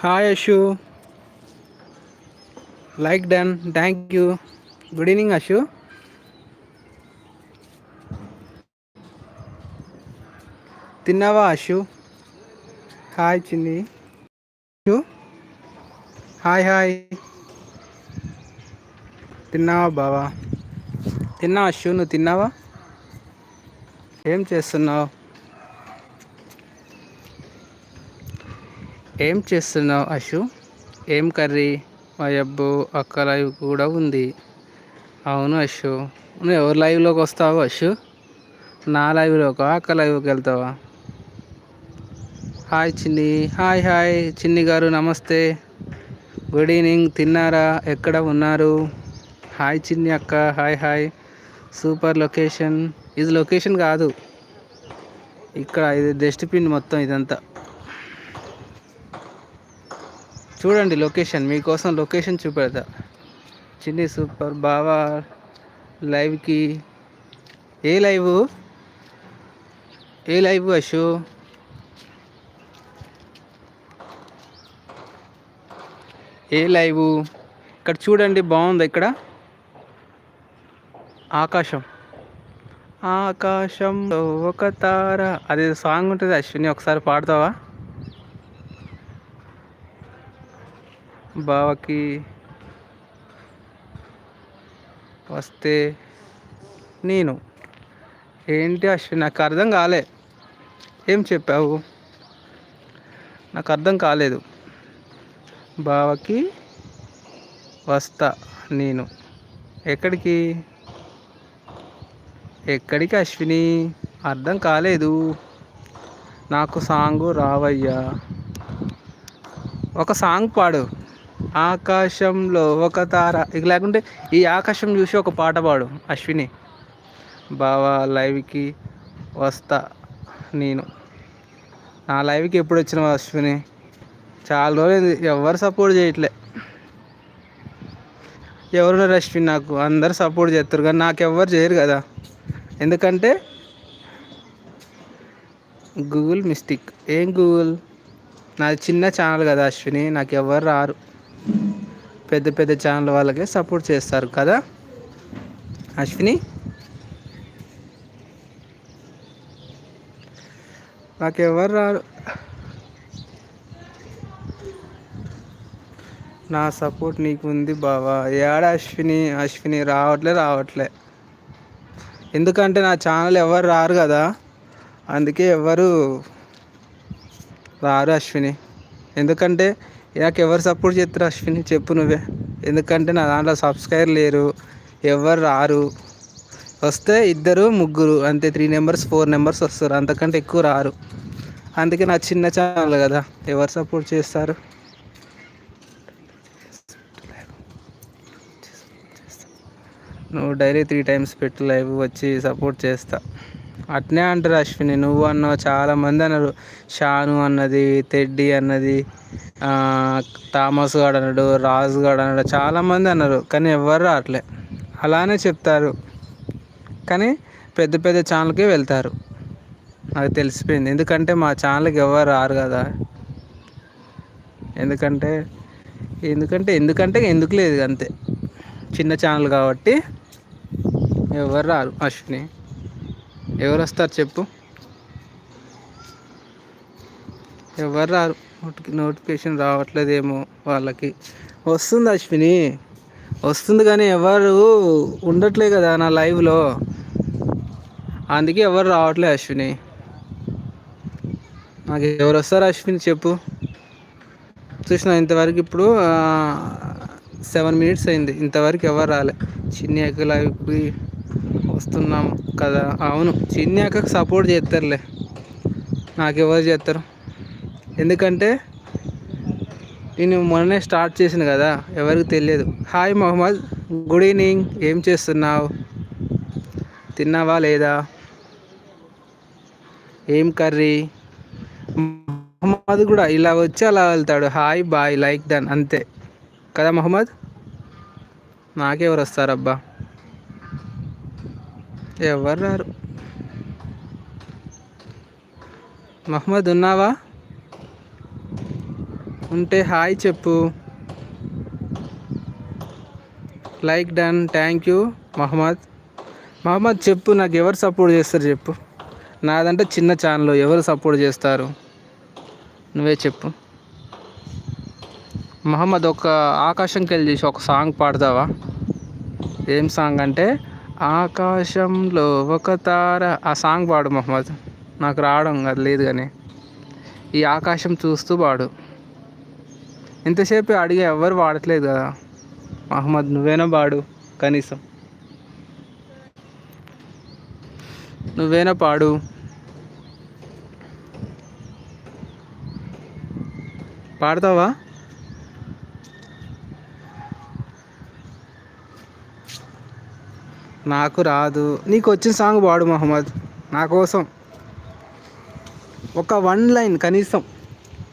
Hi Ashu like done thank you good evening Ashu తిన్నావా Ashu hi చిన్ని Ashu hi hi తిన్నావా బావా? తిన్నావా అషు నువ్వు తిన్నావా? ఏం చేస్తున్నావు? ఏం చేస్తున్నావు అషు ఏం కర్రీ? మా అబ్బు అక్క లైవ్ కూడా ఉంది. అవును అషు నువ్వు ఎవరు లైవ్లోకి వస్తావు అషు నా లైవ్లోకి అక్క లైవ్కి వెళ్తావా? హాయ్ చిన్ని. హాయ్ హాయ్ చిన్ని గారు నమస్తే. గుడ్ ఈవినింగ్ తిన్నారా? ఎక్కడ ఉన్నారు? హాయ్ చిన్ని అక్క. హాయ్ హాయ్ సూపర్ లొకేషన్ ఇది లొకేషన్ కాదు. ఇక్కడ ఇది డస్ట్బిన్ మొత్తం ఇదంతా. చూడండి లొకేషన్ మీకోసం లొకేషన్ చూపెడతా. చిన్ని సూపర్ బావా లైవ్కి ఏ లైవ్? ఏ లైవ్ అశు? ఏ లైవ్? ఇక్కడ చూడండి బాగుంది ఇక్కడ? ఆకాశం. ఆకాశంలో ఒక తార. అది సాంగ్ ఉంటుంది అశ్విని ఒకసారి పాడతావా? బావకి వస్తే నేను. ఏంటి అశ్విన్ నాకు అర్థం కాలే. ఏం చెప్పావు? నాకు అర్థం కాలేదు. బావకి వస్తా నేను. ఎక్కడికి? ఎక్కడికి అశ్విని? అర్థం కాలేదు. నాకు సాంగు రావయ్యా. ఒక సాంగ్ పాడు. ఆకాశంలో ఒక తార. ఇక లేకుంటే ఈ ఆకాశం చూసి ఒక పాట పాడు అశ్విని. బావా లైవ్కి వస్తా నేను. నా లైవ్కి ఎప్పుడు వచ్చిన అశ్విని? చాలా రోజులు ఎవరు సపోర్ట్ చేయట్లే. ఎవరున్నారు అశ్విని నాకు అందరు సపోర్ట్ చేస్తారు కానీ నాకు ఎవరు చేయరు కదా. ఎందుకంటే గూగుల్ మిస్టేక్. ఏం గూగుల్? నాది చిన్న ఛానల్ కదా అశ్విని నాకు ఎవరు రారు. పెద్ద పెద్ద ఛానల్ వాళ్ళకే సపోర్ట్ చేస్తారు కదా? అశ్విని? నాకు ఎవరు రారు. నా సపోర్ట్ నీకు ఉంది బావా. ఏడ అశ్విని? అశ్విని రావట్లే రావట్లే. ఎందుకంటే నా ఛానల్ ఎవరు రారు కదా? అందుకే ఎవరు రారు అశ్విని. ఎందుకంటే ఎవరు సపోర్ట్ చేస్తారు అశ్విని? చెప్పు నువ్వే. ఎందుకంటే నా దాంట్లో సబ్స్క్రైబర్ లేరు. ఎవరు రారు? వస్తే ఇద్దరు ముగ్గురు అంతే. త్రీ నెంబర్స్ ఫోర్ నెంబర్స్ వస్తారు. అంతకంటే ఎక్కువ రారు. అందుకే నా చిన్న ఛానల్ కదా. ఎవరు సపోర్ట్ చేస్తారు? నువ్వు డైలీ త్రీ టైమ్స్ పెట్టు లైవ్ వచ్చి సపోర్ట్ చేస్తా. అట్నే అంటారు అశ్విని. నువ్వు అన్నావు చాలామంది అన్నారు. షాను అన్నది తెడ్డి అన్నది థామస్ గాడు అన్నాడు రాజు గాడు అన్నాడు చాలామంది అన్నారు. కానీ ఎవరు రావట్లే. అలానే చెప్తారు. కానీ పెద్ద పెద్ద ఛానల్కే వెళ్తారు. నాకు తెలిసిపోయింది. ఎందుకంటే మా ఛానల్కి ఎవరు రారు కదా. ఎందుకంటే ఎందుకంటే ఎందుకంటే ఎందుకు లేదు అంతే. చిన్న ఛానల్ కాబట్టి ఎవరు రారు అశ్విని. ఎవరు వస్తారు చెప్పు. ఎవరు రారు? నోటిఫికేషన్ రావట్లేదేమో వాళ్ళకి. వస్తుంది అశ్విని. వస్తుంది కానీ ఎవరు ఉండట్లే కదా నా లైవ్లో. అందుకే ఎవరు రావట్లేదు అశ్విని. నాకు ఎవరు వస్తారు అశ్విని చెప్పు. చూసిన ఇంతవరకు ఇప్పుడు సెవెన్ మినిట్స్ అయింది. ఇంతవరకు ఎవరు రాలే. చిన్ని అక్క లైవ్కి వస్తున్నాం కదా. అవును చిన్ని సపోర్ట్ చేస్తారులే. నాకు ఎవరు చేస్తారు ఎందుకంటే నేను మొన్ననే స్టార్ట్ చేసిన కదా ఎవరికి తెలియదు. హాయ్ మొహమ్మద్ గుడ్ ఈవినింగ్ ఏం చేస్తున్నావు? తిన్నావా లేదా? ఏం కర్రీ? మొహమ్మద్ కూడా ఇలా వచ్చి అలా వెళ్తాడు. హాయ్ బాయ్ లైక్ దన్ అంతే. కదా మొహమ్మద్ నాకెవరు వస్తారబ్బా? ఎవరు రారు. మహమ్మద్ ఉన్నావా? ఉంటే హాయ్ చెప్పు. Like done thank you Mohammed Mohammed చెప్పు నాకు ఎవరు సపోర్ట్ చేస్తారు చెప్పు. నాదంటే చిన్న ఛానల్ ఎవరు సపోర్ట్ చేస్తారు? నువ్వే చెప్పు. మహమ్మద్ ఒక ఆకాశంకి వెళ్ళి చేసి ఒక సాంగ్ పాడతావా? ఏం సాంగ్ అంటే ఆకాశంలో ఒక తార. ఆ సాంగ్ పాడు మహమ్మద్. నాకు రావడం అది లేదు కానీ. ఈ ఆకాశం చూస్తూ పాడు. ఇంతసేపు అడిగే ఎవ్వరు పాడట్లేదు కదా. మహమ్మద్ నువ్వేనా పాడు? కనీసం. నువ్వేనా పాడు? పాడతావా? నాకు రాదు. నీకు వచ్చిన సాంగ్ పాడు మహమ్మద్. నా కోసం. ఒక వన్ లైన్ కనీసం.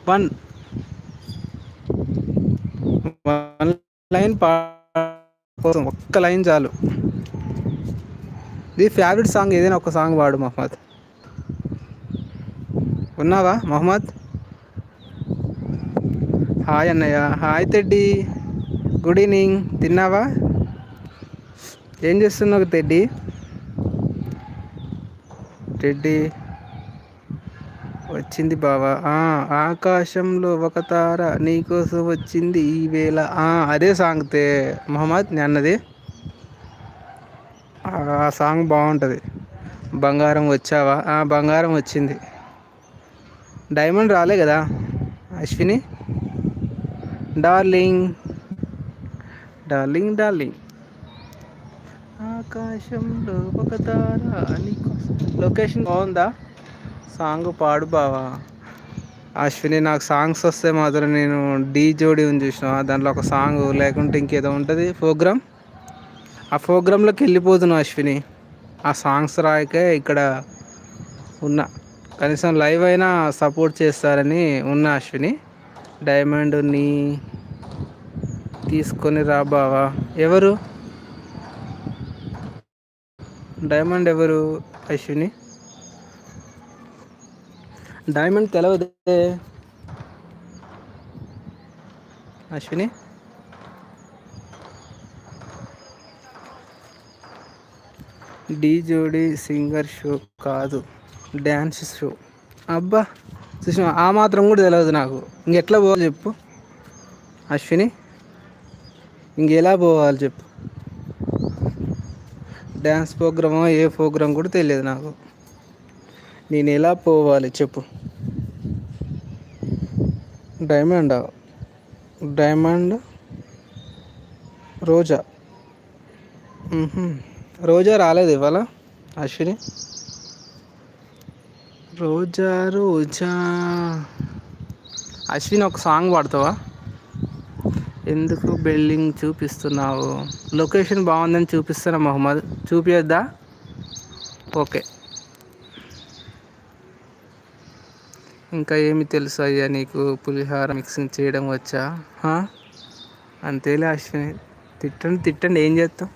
వన్. వన్ లైన్ పా కోసం. ఒక్క లైన్ చాలు. నీ ఫేవరెట్ సాంగ్ ఏదైనా ఒక సాంగ్ పాడు మహమ్మద్. ఉన్నావా మహమ్మద్? హాయ్ అన్నయ్య. Hi Teddy. Good evening. తిన్నావా? ఏం చేస్తున్నావు తెడ్డి టెడ్డి? వచ్చింది బావా. ఆకాశంలో ఒక తార నీకోసం వచ్చింది ఈ వేళ. అదే సాంగ్ తే మొహమ్మద్ అన్నది. ఆ సాంగ్ బాగుంటుంది. బంగారం వచ్చావా? బంగారం వచ్చింది. డైమండ్ రాలే కదా అశ్విని? డార్లింగ్. Darling darling. ఆకాశంలో ఒక తార లొకేషన్ బాగుందా? సాంగ్ పాడు బావా. అశ్విని నాకు సాంగ్స్ వస్తే మాత్రం నేను డీ జోడి ఉంది చూసిన. దాంట్లో ఒక సాంగ్ లేకుంటే ఇంకేదో ఉంటుంది. ప్రోగ్రామ్ ఆ ప్రోగ్రాంలోకి వెళ్ళిపోతున్నావు అశ్విని. ఆ సాంగ్స్ రాయకే ఇక్కడ ఉన్న కనీసం లైవ్ అయినా సపోర్ట్ చేస్తారని ఉన్న అశ్విని. డైమండ్ని తీసుకొని రా బావా. ఎవరు? డైమండ్ ఎవరు అశ్విని? డైమండ్ తెలవదే. అశ్విని? డీ జోడి సింగర్ షో కాదు డ్యాన్స్ షో. అబ్బా చూసిన ఆ మాత్రం కూడా తెలియదు నాకు. ఇంకెట్లా పోవాలి చెప్పు? అశ్విని ఇంకెలా పోవాలి చెప్పు? డ్యాన్స్ ప్రోగ్రామో ఏ ప్రోగ్రామ్ కూడా తెలియదు నాకు. నేను ఎలా పోవాలి చెప్పు. డైమండ్ డైమండ్ రోజా. రోజా రాలేదు ఇవాళ అశ్విని. రోజా రోజా. అశ్విని ఒక సాంగ్ పాడతావా? ఎందుకు బిల్డింగ్ చూపిస్తున్నావు? లొకేషన్ బాగుందని చూపిస్తున్నా మొహమ్మద్. చూపియద్దా? ఓకే. ఇంకా ఏమి తెలుసు అయ్యా నీకు? పులిహార మిక్సింగ్ చేయడం వచ్చా? అంతేలే అశ్విని. తిట్టండి తిట్టండి. ఏం చేస్తాం?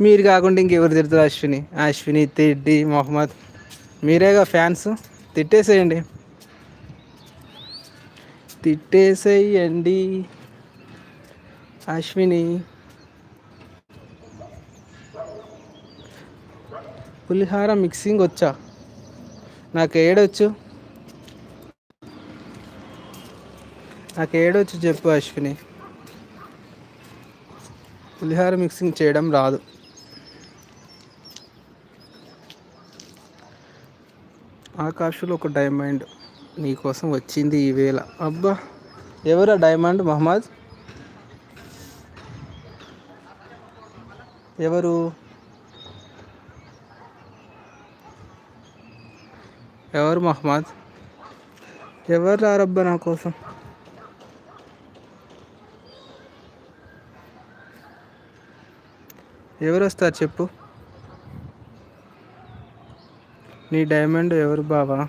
మీరు కాకుండా ఇంకెవరు తిడతారు అశ్విని? అశ్విని తిడ్డి మొహమ్మద్. మీరేగా ఫ్యాన్స్? తిట్టేసేయండి. తిట్టేసేయండి. అశ్విని. పులిహార మిక్సింగ్ వచ్చా? నాకు ఏడొచ్చు. నాకు ఏడొచ్చు చెప్పు అశ్విని. పులిహార మిక్సింగ్ చేయడం రాదు. ఆకాశంలో ఒక డైమండ్ నీకోసం వచ్చింది ఈవేళ అబ్బా ఎవరా డైమండ్ మహమ్మద్ ఎవరు? ఎవరు మహమ్మద్? ఎవరు రారబ్బా నా కోసం? ఎవరు వస్తారు చెప్పు. నీ డైమండ్ ఎవరు బావా?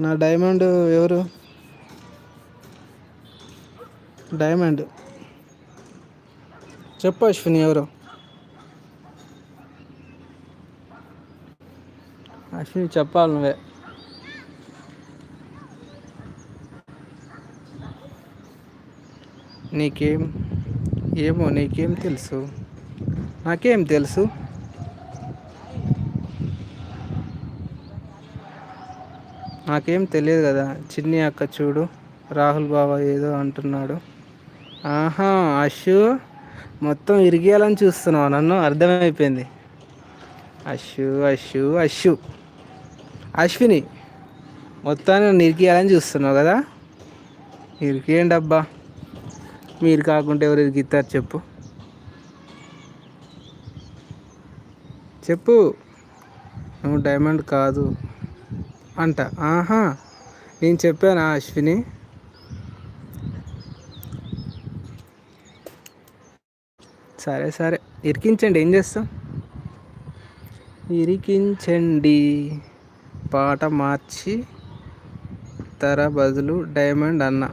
నా డైమండ్ ఎవరు? డైమండ్. చెప్పు అశ్విని ఎవరు? నువ్వు చెప్పాలి నువ్వే. నీకేం ఏమో నీకేం తెలుసు? నాకేం తెలుసు? నాకేం తెలియదు కదా చిన్ని అక్క చూడు రాహుల్ బాబా ఏదో అంటున్నాడు. ఆహా అషు మొత్తం ఇరిగేయాలని చూస్తున్నావు నన్ను? అర్థమైపోయింది. అషు అషు అషు అశ్విని మొత్తాన్ని నన్ను చూస్తున్నావు కదా? ఇరికేయండి అబ్బా. మీరు కాకుంటే ఎవరు ఇరికిస్తారు చెప్పు. చెప్పు. నువ్వు డైమండ్ కాదు అంట. ఆహా నేను చెప్పానా అశ్విని? సరే సరే. ఇరికించండి. ఏం చేస్తాం? ఇరికించండి. పాట మార్చి తర బదులు డైమండ్ అన్న.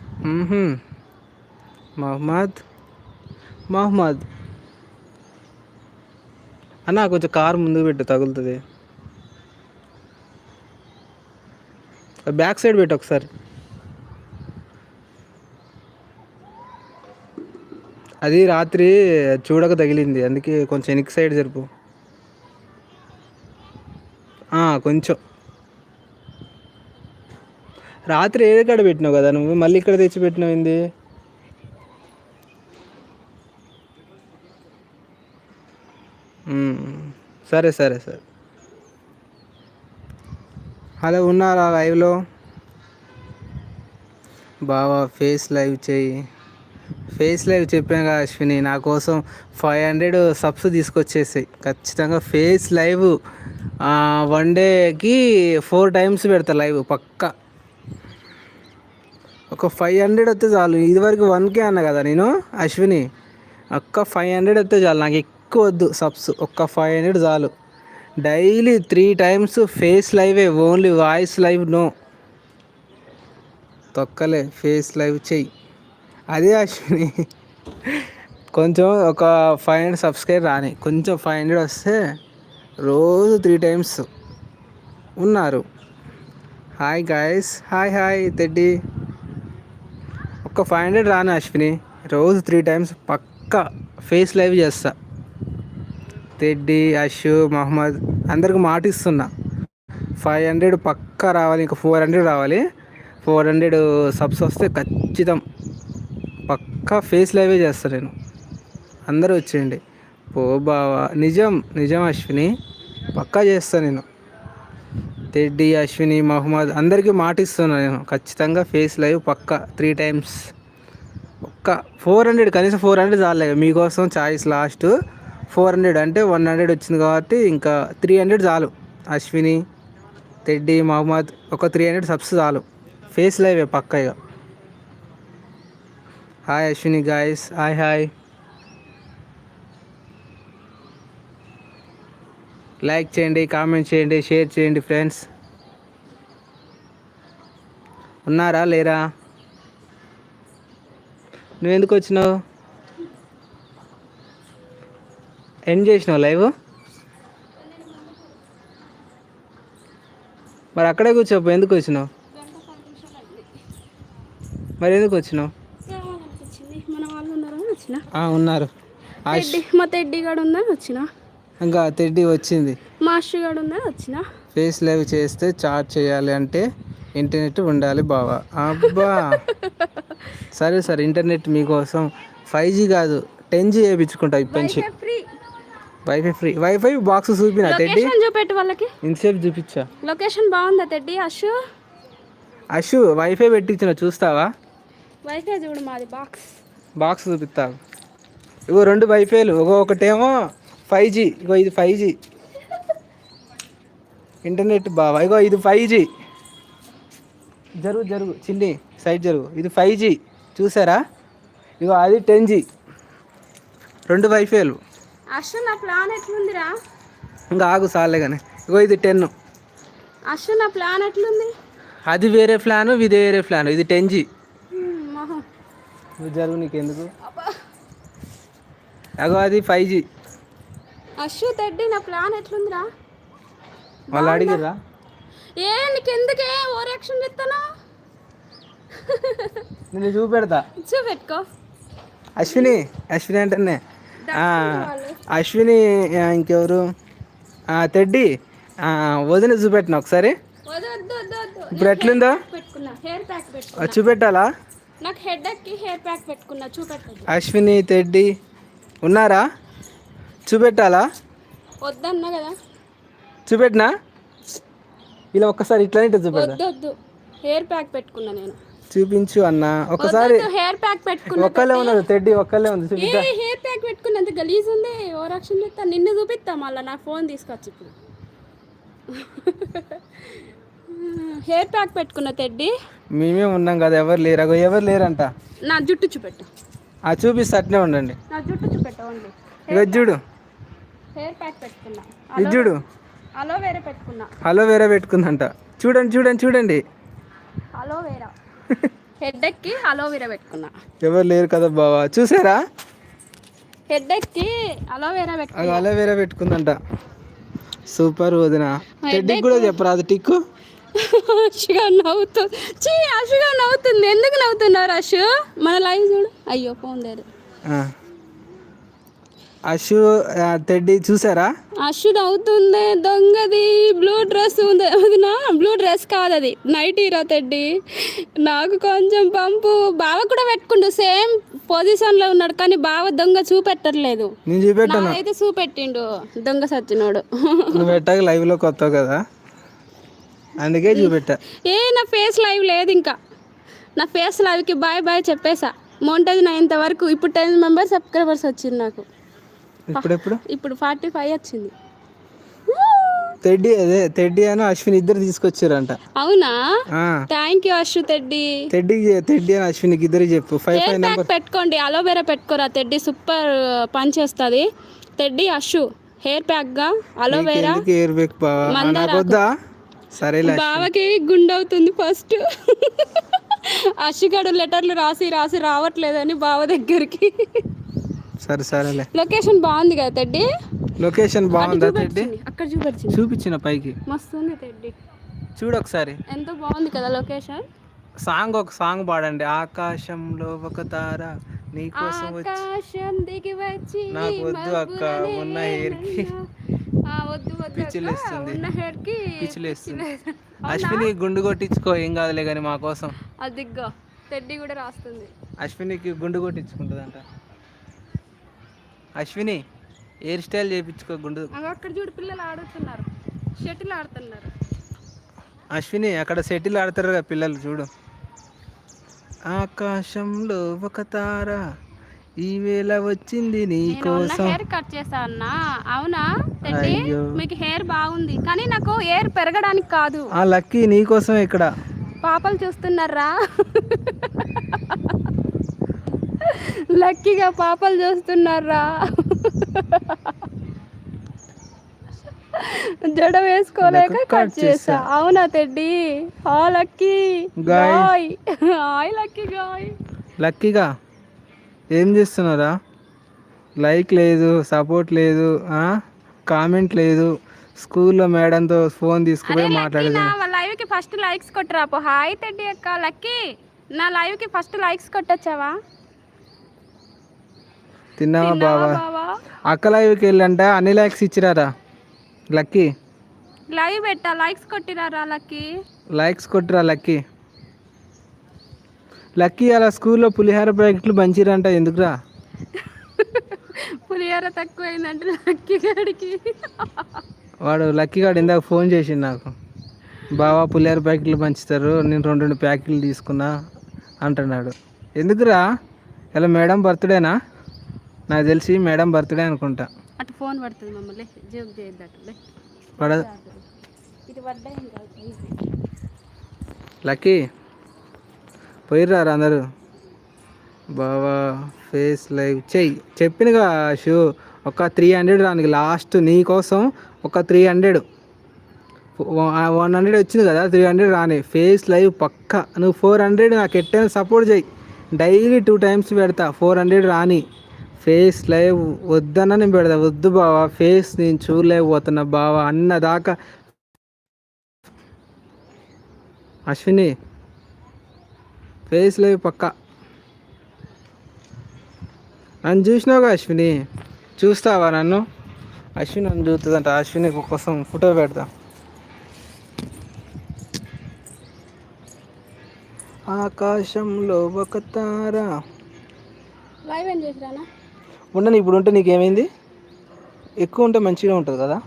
మహమ్మద్ మహమ్మద్ అన్న కొంచెం కారు ముందుకు పెట్టు తగులుతుంది. బ్యాక్ సైడ్ పెట్టు ఒకసారి. అది రాత్రి చూడక తగిలింది అందుకే కొంచెం వెనక్కి సైడ్ జరుపు. కొంచెం. రాత్రి ఏది కాడ పెట్టినావు కదా నువ్వు? మళ్ళీ ఇక్కడ తెచ్చి పెట్టినావు ఏంది సరే సరే సరే. హలో ఉన్నారా లైవ్లో? బావా ఫేస్ లైవ్ చేయి. ఫేస్ లైవ్ చెప్పాను కదా అశ్విని నా కోసం ఫైవ్ హండ్రెడ్ సబ్స్ తీసుకొచ్చేసాయి. ఖచ్చితంగా ఫేస్ లైవ్ వన్ డేకి ఫోర్ టైమ్స్ పెడతా లైవ్ పక్క. ఒక ఫైవ్ హండ్రెడ్ వస్తే చాలు. ఇదివరకు వన్ కే అన్న కదా నేను అశ్విని. ఒక్క ఫైవ్ హండ్రెడ్ వస్తే చాలు. నాకు ఎక్కువ వద్దు సబ్స్ ఒక్క ఫైవ్ హండ్రెడ్ చాలు. డైలీ త్రీ టైమ్స్ ఫేస్ లైవే ఓన్లీ వాయిస్ లైవ్ నో తొక్కలే. ఫేస్ లైవ్ చెయ్యి. అదే అశ్విని. కొంచెం ఒక ఫైవ్ హండ్రెడ్ సబ్స్క్రైబ్ రాని. కొంచెం ఫైవ్ హండ్రెడ్ వస్తే రోజు త్రీ టైమ్స్ ఉన్నారు. Hi guys hi hi Teddy ఒక ఫైవ్ హండ్రెడ్ రాను అశ్విని. రోజు త్రీ టైమ్స్ పక్కా ఫేస్ లైవ్ చేస్తా. తెడ్డి అషు మహమ్మద్ అందరికి మాటిస్తున్నా ఫైవ్ హండ్రెడ్ పక్కా రావాలి ఇంకా ఫోర్ హండ్రెడ్ రావాలి. ఫోర్ హండ్రెడ్ సబ్స్ వస్తే ఖచ్చితం. పక్కా ఫేస్ లైవే చేస్తాను నేను. అందరూ వచ్చేయండి. పో బావా. నిజం నిజం అశ్విని. పక్కా చేస్తాను నేను. తెడ్డి అశ్విని మహమ్మద్ అందరికీ మాటిస్తున్నాను నేను. ఖచ్చితంగా ఫేస్ లైవ్ పక్కా త్రీ టైమ్స్. ఒక్క ఫోర్ హండ్రెడ్ కనీసం ఫోర్ హండ్రెడ్ చాలే. మీకోసం చాయిస్ లాస్ట్. ఫోర్ హండ్రెడ్ అంటే వన్ హండ్రెడ్ వచ్చింది కాబట్టి ఇంకా త్రీ హండ్రెడ్ చాలు. అశ్విని తెడ్డి మహమ్మద్ ఒక త్రీ హండ్రెడ్ సబ్స్ చాలు. ఫేస్ లైవే పక్క ఇక hi Ashwini guys. Hi hi. Like చేయండి కామెంట్ చేయండి షేర్ చేయండి ఫ్రెండ్స్. ఉన్నారా లేరా? నువ్వు ఎందుకు వచ్చినావు? ఎండ్ చేసినావు లైవ్? మరి అక్కడే కూర్చోపో ఎందుకు వచ్చినావు? మరి ఎందుకు వచ్చినావు? ఉన్నారు మా తెడ్డి గడు ఉందని వచ్చిన? ఇంకా తెడ్డి వచ్చింది. మా గడు ఉందని వచ్చిన? ఫేస్ లైవ్ చేస్తే చాట్ చేయాలి అంటే ఇంటర్నెట్ ఉండాలి బావా. అబ్బా! సరే సరే ఇంటర్నెట్ మీకోసం ఫైవ్ జీ కాదు టెన్ జీ వేయించుకుంటా ఇప్పటి నుంచి వైఫై ఫ్రీ వైఫై బాక్స్ చూపినా తెడ్డి? చూపెట్టు వాళ్ళకి. ఇంతసేపు చూపించా. లొకేషన్ బాగుందా తెడ్డి? అషు అషు వైఫై పెట్టించిన చూస్తావా? వైఫై చూడు మాది బాక్స్ బాక్స్ చూపిస్తా ఇగో రెండు వైఫైలు ఒకటేమో ఫైవ్ జీ ఇగో ఇది ఫైవ్ జీ. ఇంటర్నెట్ బావా ఇగో ఇది ఫైవ్ జీ. జరుగు జరుగు చిన్ని సైడ్ జరుగు. ఇది ఫైవ్ జీ చూసారా? ఇగో అది టెన్ జీ. రెండు వైఫైలు. అశ్వ నా ప్లాన్ ఎట్లుందిరా? ఇంకా ఆగు సాలే కానీ ఇగో ఇది టెన్. అశ్వ నా ప్లాన్ ఎట్లుంది? అది వేరే ప్లాన్ ఇది వేరే ప్లాన్. ఇది టెన్ జీ. జరుగు నీకెందుకు? అగో అది ఫైవ్ జీ. అశ్వ తెడ్డి నా ప్లాన్ ఎట్లుందిరా? వాళ్ళు అడిగిరా ఏ నీకెందుకే ఓ రియాక్షన్ చెప్తానా నేను చూపెడతా. చూపెట్టుకో. అశ్విని అశ్విని అంటేనే. అశ్విని ఇంకెవరు? తెడ్డి. వదిన చూపెట్టిన ఒకసారి? ఇప్పుడు ఎట్లుందో? చూపెట్టాలా? నాకు హెడ్ హెయిర్ ప్యాక్ పెట్టుకున్నా చూపెట్టదు అశ్విని తెడ్డి ఉన్నారా? చూపెట్టాలా? వద్దన్నా కదా. చూపెట్టినా? ఇలా ఒక్కసారి ఇట్లా ఇట్లా చూపెడతా వద్దు హెయిర్ ప్యాక్ పెట్టుకున్నా నేను. చూపించు అన్న. ఒకసారి హెయిర్ ప్యాక్ పెట్టుకున్నా ఒక్కలే ఉన్నారు తెడ్డి ఒక్కలే ఉంది. ఏ చూపిద్దా హెయిర్ ప్యాక్ పెట్టుకున్నంత గలీజ్ ఉంది? ఓ రక్షణ చేస్తా. నిన్ను చూపిస్తా మళ్ళీ నా ఫోన్ తీసుకొచ్చి ఇప్పుడు. హెయిర్ ప్యాక్ పెట్టుకున్న తెడ్డి మేమే ఉన్నాం కదా ఎవరు లేరు? అగో ఎవరు లేరంట? నా జుట్టు చూపెట్టు. ఆ చూపిస్తే అట్నే ఉండండి. నా జుట్టు చూపెట్టు ఇక చూడు. హెయిర్ ప్యాక్ పెట్టుకున్నా. చూడు. అలోవేరా పెట్టుకున్నా. హలో వేరే పెట్టుకుందంట. చూడండి చూడండి చూడండి. అలోవేరా హెడ్కి అలోవేరా పెట్టుకున్నా. ఎవరు లేరు కదా బావా? చూసారా? హెడ్కి అలోవేరా పెట్టుకున్నా. అది అలా వేరే పెట్టుకుందంట. సూపర్ వదిన. తెడ్డికి కూడా చెప్పరాదు టిక్కు? అషుగా నవ్వుతుంది చీ అషుగా నవ్వుతుంది. ఎందుకు నవ్వుతున్నారు అషు మన లైవ్ చూడు. అయ్యో ఫోన్ లేదు. అశు తెడ్డి చూసారా? అషు నవ్వుతుంది దొంగది బ్లూ డ్రెస్ ఉంది. వదిన బ్లూ డ్రెస్ కాదు అది నైట్ హీరో తెడ్డి. నాకు కొంచెం పంపు. బావ కూడా పెట్టుకుండు సేమ్ పొజిషన్లో ఉన్నాడు కానీ బావ దొంగ చూపెట్టట్లేదు. నేను చూపెట్టాను. అయితే చూపెట్టిండు దొంగ సచ్చినోడు. నువ్వు పెట్టాక లైవ్లో కొత్తావు కదా. అందుకే చూపెట్టా. ఏ నా ఫేస్ లైవ్ లేదు ఇంకా. నా ఫేస్ లైవ్కి బాయ్ బాయ్ చెప్పేసా. మౌంటేజ్ అయ్యేంత వరకు ఇప్పుడు టెన్ మెంబర్స్ సబ్స్క్రైబర్స్ వచ్చింది నాకు. ఇప్పుడెప్పుడు? ఇప్పుడు ఫార్టీ ఫైవ్ వచ్చింది. తెడ్డి అదే తెడ్డి అని అశ్విన్ ఇద్దరు తీసుకొచ్చారంట. అవునా? థ్యాంక్ యూ అశ్రు తెడ్డి. తెడ్డి తెడ్డి అని అశ్విన్కి ఇద్దరు చెప్పు. ఫైవ్ ఫైవ్ హెయిర్ ప్యాక్ పెట్టుకోండి అలోవెరా పెట్టుకోరా తెడ్డి సూపర్ పని చేస్తుంది తెడ్డి అషు హెయిర్ ప్యాక్గా అలోవెరా ఎందుకు ఎయిర్ బేక్ బావా? సరేలే బావకి గుండె అవుతుంది ఫస్ట్ అషిగాడు లెటర్లు రాసి రాసి రావట్లేదని బావ దగ్గరికి. సరే సరేలే. లొకేషన్ బాగుంది కదా తెడ్డి? లొకేషన్ బాగుందా తెడ్డి? అక్కడ చూపించింది చూపించిన పైకి. మస్తు ఉంది తెడ్డి. చూడు ఒకసారి. ఎంతో బాగుంది కదా లొకేషన్? సాంగ్ ఒక సాంగ్ పాడండి. ఆకాశంలో ఒక తార నీకోసం వచ్చి ఆకాశం దిగి వచ్చి నాకు వద్దు అక్క ఉన్న హెయిర్కి ఆ, వద్దు వద్దు. ఉన్న హెయిర్కి పిచ్చిలేస్తుంది. అశ్విని గుండు కొట్టించుకో ఏం కాదులే కానీ మా కోసం. అది దిగ్గో. తెడ్డి కూడా రాస్తుంది. అశ్వినికి గుండు కొట్టించుకుంటుందంట. అశ్విని హెయిర్ స్టైల్ చేయించుకో గుండు. అక్కడ చూడు పిల్లలు ఆడుతున్నారు. షటిల్ ఆడుతున్నారు. అశ్విని అక్కడ సెటిల్ ఆడతారు కదా పిల్లలు చూడు. ఆకాశంలో ఒక తార ఈ వేళ వచ్చింది నీ కోసం. హెయిర్ కట్ చేస్తా అన్నా. అవునా? అయ్యో. మీకు హెయిర్ బాగుంది. కానీ నాకు హెయిర్ పెరగడానికి కాదు. ఆ లక్కీ నీ కోసం ఇక్కడ. పాపలు చూస్తున్నారా? లక్కీగా పాపలు చూస్తున్నారా? జడ వేసుకోలేక కట్ చేసా. అవునా తెడ్డి? హా lucky. Guy. Hi lucky guy. లక్కీగా? ఏం చేస్తున్నారా? లైక్ లేదు సపోర్ట్ లేదు కామెంట్ లేదు. స్కూల్లో మేడంతో ఫోన్ తీసుకుపోయి మాట్లాడేది లైవ్కి ఫస్ట్ లైక్స్ కొట్టరా పో హాయ్ తెడ్డి అక్క లక్కీ. నా లైవ్కి ఫస్ట్ లైక్స్ కొట్టొచ్చావా? తిన్నావా బావా? అక్క లైవ్కి వెళ్ళంట అన్ని లైక్స్ ఇచ్చిరారా? లక్కీ? లైవ్ పెట్టా లైక్స్ కొట్టిరారా లక్కీ? లైక్స్ కొట్టురా లక్కీ. లక్కీ అలా స్కూల్లో పులిహార ప్యాకెట్లు పంచిరంట ఎందుకురా? పులిహోర తక్కువైందంటే లక్కీ గాడికి. వాడు లక్కీ గాడు ఇందాక ఫోన్ చేసిండు నాకు. బావా పులిహార ప్యాకెట్లు పంచుతారు నేను రెండు రెండు ప్యాకెట్లు తీసుకున్నా అంటున్నాడు. ఎందుకురా? ఇలా మేడం బర్త్డేనా నాకు తెలిసి మేడం బర్త్డే అనుకుంటా. అటు ఫోన్ పడుతుంది మమ్మల్ని. జోక్ ఇది పడ్డా ఇంకా లక్కీ పోయిర్రారు అందరూ? బావా ఫేస్ లైవ్. చెయ్యి చెప్పినగా షూ ఒక త్రీ హండ్రెడ్ రానికి లాస్ట్ నీ కోసం ఒక త్రీ హండ్రెడ్. వన్ హండ్రెడ్ వచ్చింది కదా త్రీ హండ్రెడ్ రాని. ఫేస్ లైవ్ పక్క. నువ్వు ఫోర్ హండ్రెడ్ నాకు ఎట్టైనా సపోర్ట్ చేయి. డైలీ టూ టైమ్స్ పెడతా ఫోర్ హండ్రెడ్ రాని. ఫేస్ లైవ్ వద్దన్న నేను పెడతా. వద్దు బావా ఫేస్ నేను చూడలేకపోతున్నా బావా. అన్న దాకా అశ్విని ఫేస్ లైవ్ పక్క. నన్ను చూసినావుగా అశ్విని? చూస్తావా నన్ను? అశ్విని నన్ను చూస్తుందంట. అశ్విని కోసం ఫోటో పెడతా. ఆకాశంలో ఒక తార. చేసిరానా ఉండని ఇప్పుడు ఉంటే నీకేమైంది? ఎక్కువ ఉంటే మంచిగా ఉంటుంది కదా?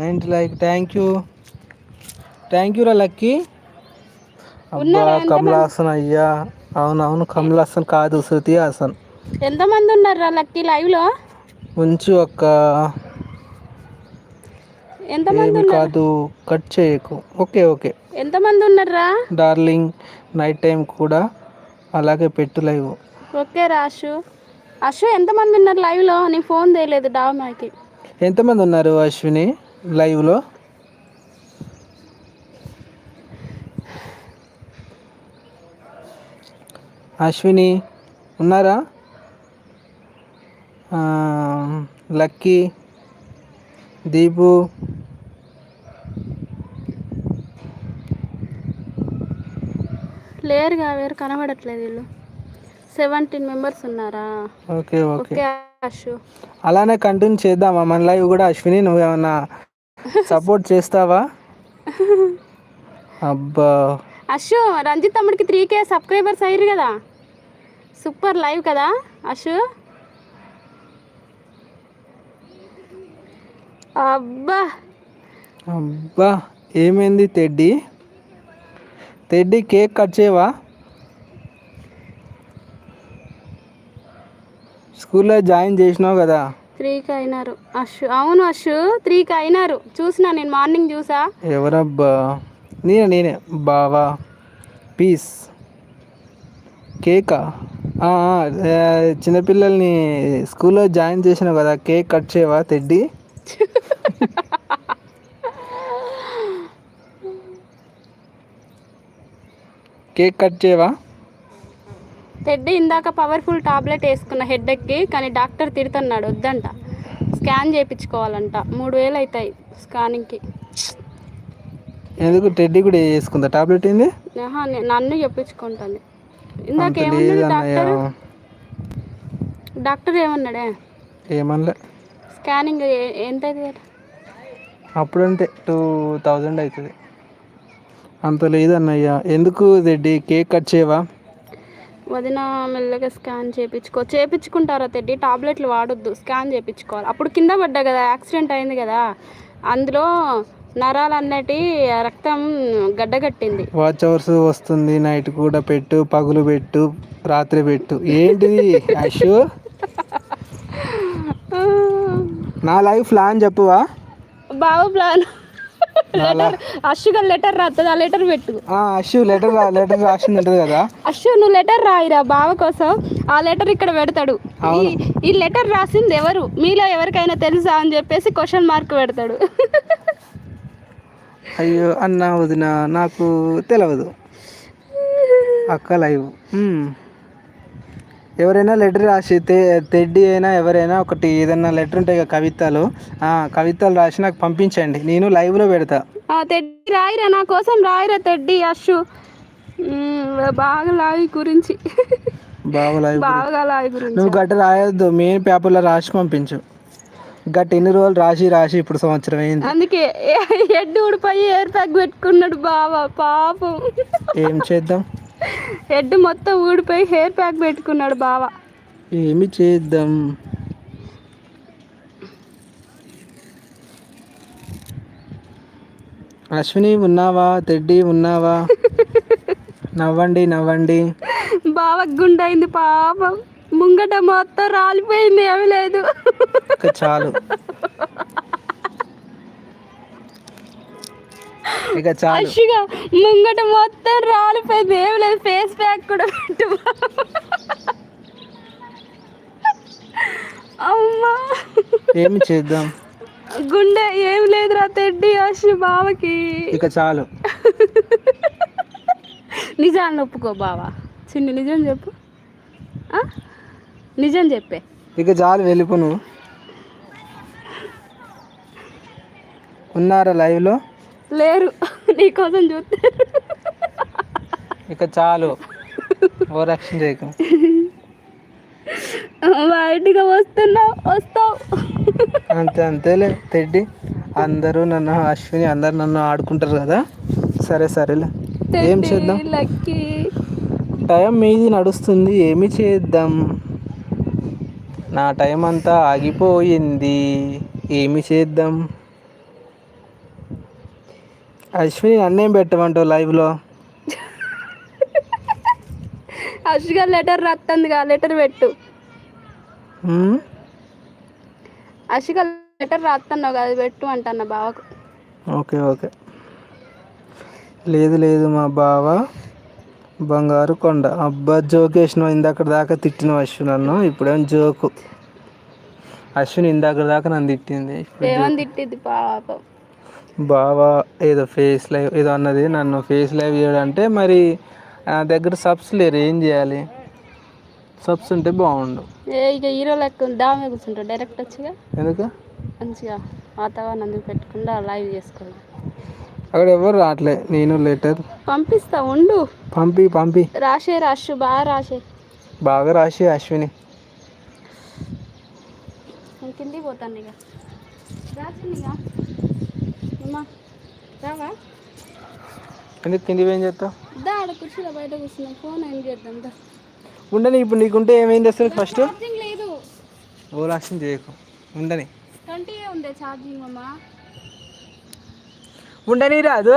ఏంటి like thank you thank you రా లక్కీ అబ్బా ఉన్నారా ఎంతమంది? కమల్ హాసన్ అయ్యా. అవునవును కమల్ హాసన్ కాదు శృతి హాసన్. ఎంతమంది ఉన్నారా లక్కీ లైవ్లో ఉంచి ఒక ఎంతమంది కాదు కట్ చేయకు. Okay okay. ఎంతమంది ఉన్నారా డార్లింగ్ నైట్ టైం కూడా అలాగే పెట్టు లైవ్ ఓకే రాషు అశు. ఎంతమంది ఉన్నారు లైవ్లో నీ ఫోన్ తేలేదు డామాకి ఎంతమంది ఉన్నారు అశ్విని? లైవ్లో. అశ్విని ఉన్నారా? లక్కీ దీపు. లేరుగా వేరు కనబడట్లేదు వీళ్ళు. సెవెంటీన్ మెంబర్స్ ఉన్నారా? Okay okay. అశు అలానే కంటిన్యూ చేద్దామా? మన లైవ్ కూడా అశ్విని నువ్వు ఏమన్నా సపోర్ట్ చేస్తావా? అబ్బా. అశు రంజిత్ తమ్ముడికి త్రీ కే సబ్స్క్రైబర్స్ అయ్యారు కదా. సూపర్ లైవ్ కదా అశు. అబ్బా. అబ్బా ఏమైంది తెడ్డి? తెడ్డి కేక్ కట్ చేయవా? స్కూల్లో జాయిన్ చేసినావు కదా. త్రీకి అయినారు అశు అవును అశు త్రీకి అయినారు చూసినా నేను మార్నింగ్ చూసా. ఎవరబ్బా? నేనే నేనే. బావా పీస్ కేకా? చిన్నపిల్లల్ని స్కూల్లో జాయిన్ చేసినావు కదా కేక్ కట్ చేయవా తెడ్డి? కేక్ కట్ చేయవా? తెడ్డి ఇందాక పవర్ఫుల్ టాబ్లెట్ వేసుకున్న హెడ్ఎక్కి కానీ డాక్టర్ తిడుతున్నాడు వద్దంట. స్కాన్ చేయించుకోవాలంట. మూడు వేలు అవుతాయి స్కానింగ్కి ఎందుకు? టెడ్డీ కూడా వేసుకుందా? టాబ్లెట్ ఏంది? నన్ను చెప్పించుకుంటుంది. ఇందాక అంత ఏమన్నాడు డాక్టర్? డాక్టర్ ఏమన్నాడే? ఏమనలే. స్కానింగ్ ఎంత అవుతుంది అప్పుడంతే టూ థౌజండ్ అవుతుంది అంత లేదన్నయ్య ఎందుకు తెడ్డి కేక్ కట్ చేయవా? వదిన మెల్లగా స్కాన్ చేయించుకో చేయించుకుంటారా తెడ్డి? టాబ్లెట్లు వాడొద్దు స్కాన్ చేయించుకోవాలి. అప్పుడు కింద పడ్డా కదా యాక్సిడెంట్ అయింది కదా. అందులో నరాలు అన్నటి రక్తం గడ్డగట్టింది. వాచ్ అవర్స్ వస్తుంది నైట్ కూడా పెట్టు పగులు పెట్టు రాత్రి పెట్టు. ఏంటిది? అషు నా లైఫ్ ప్లాన్ చెప్పువా? బాబు ప్లాన్. నా లా- అశ్వుగా లెటర్ రాస్తుంది ఆ లెటర్ పెట్టు. అషు లెటర్ లెటర్ రాసింది ఉంటుంది కదా. అశ్వు నువ్వు లెటర్ రాయిరా బావ కోసం. ఆ లెటర్ ఇక్కడ పెడతాడు. ఈ లెటర్ రాసింది ఎవరు? మీలో ఎవరికైనా తెలుసా అని చెప్పేసి క్వశ్చన్ మార్క్ పెడతాడు. అయ్యో అన్న వదిన నాకు తెలియదు అక్క లైవ్. ఎవరైనా లెటర్ రాసి తె తెడ్డి అయినా ఎవరైనా ఒకటి ఏదైనా లెటర్ ఉంటాయి కదా కవితలు. ఆ, కవితలు రాసి నాకు పంపించండి. నేను లైవ్లో పెడతా. ఆ తెడ్డి రాయిరా నా కోసం రాయిరా తెడ్డి మ్మ్, బాగా గురించి. బాగా లైవ్ గురించి. నువ్వు గట్ట రాయొద్దు మెయిన్ పేపర్లో రాసి పంపించు. గట్ట ఎన్ని రోజులు రాసి రాసి ఇప్పుడు సంవత్సరం అయింది. అందుకే హెడ్ ఊడిపోయి ఎయిర్ ప్యాక్ పెట్టుకున్నాడు బావ పాపం. ఏం చేద్దాం? హెడ్ మొత్తం ఊడిపోయి హెయిర్ ప్యాక్ పెట్టుకున్నాడు బావ. ఏమి చేద్దాం? అశ్విని ఉన్నావా? తెడ్డి ఉన్నావా? నవ్వండి నవ్వండి. బావ గుండైంది పాపం. ముంగట మొత్తం రాలిపోయింది ఏమి లేదు. చాలు. ఇక చాలు. ముంగట మొత్తం రాలిపోయింది ఏం లేదు ఫేస్ ప్యాక్ కూడా పెట్టు అమ్మా. ఏమి చేద్దాం? గుండె ఏం లేదురా తెడ్డి అషు బావకి. ఇక చాలు. నిజాన్ని ఒప్పుకో బావా. చిన్ని నిజం చెప్పు? నిజం చెప్పే. ఇక చాలు వెళ్ళిపో నువ్వు. ఉన్నారా లైవ్లో? లేరు. నీకోసం చూస్తే ఇక చాలు. ఓ రక్షణ చేయకు బయటికి వస్తున్నావు వస్తావు. అంతే అంతేలే. తెడ్డి అందరూ నన్ను అశ్విని అందరు నన్ను ఆడుకుంటారు కదా. సరే సరేలే. ఏం చేద్దాం? టైం మీది నడుస్తుంది ఏమి చేద్దాం? నా టైం అంతా ఆగిపోయింది ఏమి చేద్దాం? అశ్విని నన్నేం పెట్టమంటావు లైవ్లో? అష్గా లెటర్ రాస్తుందిగా లెటర్ పెట్టు? అష్గా లెటర్ రాస్తున్నావు కదా పెట్టు అంటన్న బావకు. Okay okay. లేదు లేదు మా బావ. బంగారు కొండ. అబ్బా జోకేసినావు ఇందాక దాకా తిట్టిన అశ్విని నన్ను? ఇప్పుడేం జోకు? అశ్విని ఇందాక దాకా నన్ను తిట్టింది. ఏమని తిట్టిద్ది పాపం? బావా ఏదో ఫేస్ లైవ్ ఏదో అన్నది నన్ను ఫేస్ లైవ్ చేయడంటే మరి నా దగ్గర సబ్స్ లేరు ఏం చేయాలి? సబ్స్ ఉంటే బాగుండు. ఏ ఇక హీరో లెక్క దామే కూర్చుంటావు డైరెక్ట్ వచ్చిగా? ఎందుకు? మంచిగా వాతావరణం పెట్టకుండా లైవ్ చేసుకోవాలి. అక్కడ ఎవరు రావట్లే? నేను లెటర్ పంపిస్తా ఉండు. పంపి పంపి. రాసే రాసు బాగా రాసే బాగా రాసి అశ్విని. కిందికి పోతాను ఇక. రాసింది అమ్మా. రావా? ఎందుకు కింది ఏం చేస్తావు? దా ఆడ కుర్చీలో బయట కూర్చున్నాం. ఫోన్ ఏం చేద్దాం దా. ఉండని ఇప్పుడు నీకుంటే ఏమైంది అసలు ఫస్ట్? ఛార్జింగ్ లేదు. ఓ లక్ష్యం చేయకు. ఉండని. ట్వంటీ ఉంది ఛార్జింగ్ అమ్మా. ఉండని రాదు.